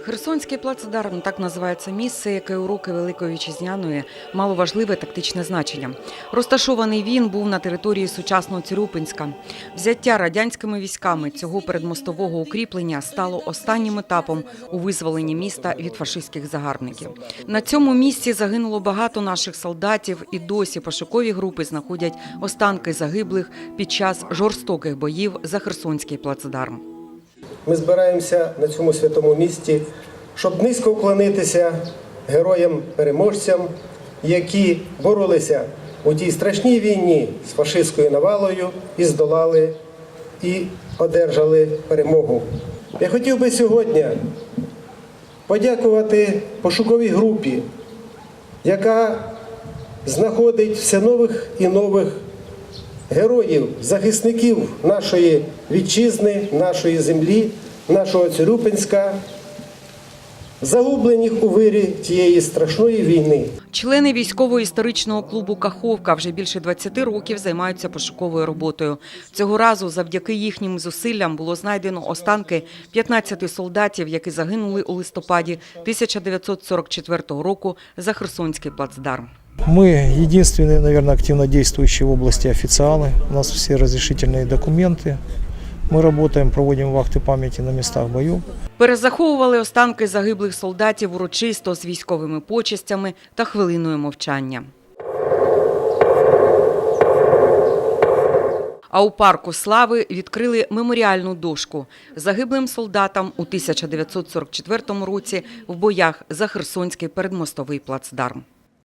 Херсонський плацдарм так називається місце, яке у роки Великої Вітчизняної мало важливе тактичне значення. Розташований він був на території сучасного Цирюпинська. Взяття радянськими військами цього передмостового укріплення стало останнім етапом у визволенні міста від фашистських загарбників. На цьому місці загинуло багато наших солдатів, і досі пошукові групи знаходять останки загиблих під час жорстоких боїв за Херсонський плацдарм. Ми збираємося на цьому святому місці, щоб низько вклонитися героям-переможцям, які боролися у тій страшній війні з фашистською навалою і здолали і одержали перемогу. Я хотів би сьогодні подякувати пошуковій групі, яка знаходить все нових і нових героїв, захисників нашої вітчизни, нашої землі, нашого Цирюпинська, загублених у вирі тієї страшної війни. Члени військово-історичного клубу Каховка вже більше 20 років займаються пошуковою роботою. Цього разу завдяки їхнім зусиллям було знайдено останки 15 солдатів, які загинули у листопаді 1944 року за Херсонський плацдарм. Мы единственные, наверное, активно действующие в области официалы. У нас все разрешительные документы. Мы работаем, проводим вахты памяти на местах боев. Перезаховували останки загиблих солдатів урочисто з військовими почестями та хвилиною мовчання. А у парку слави відкрили меморіальну дошку загиблим солдатам у 1944 році в боях за Херсонський передмостовий плацдарм.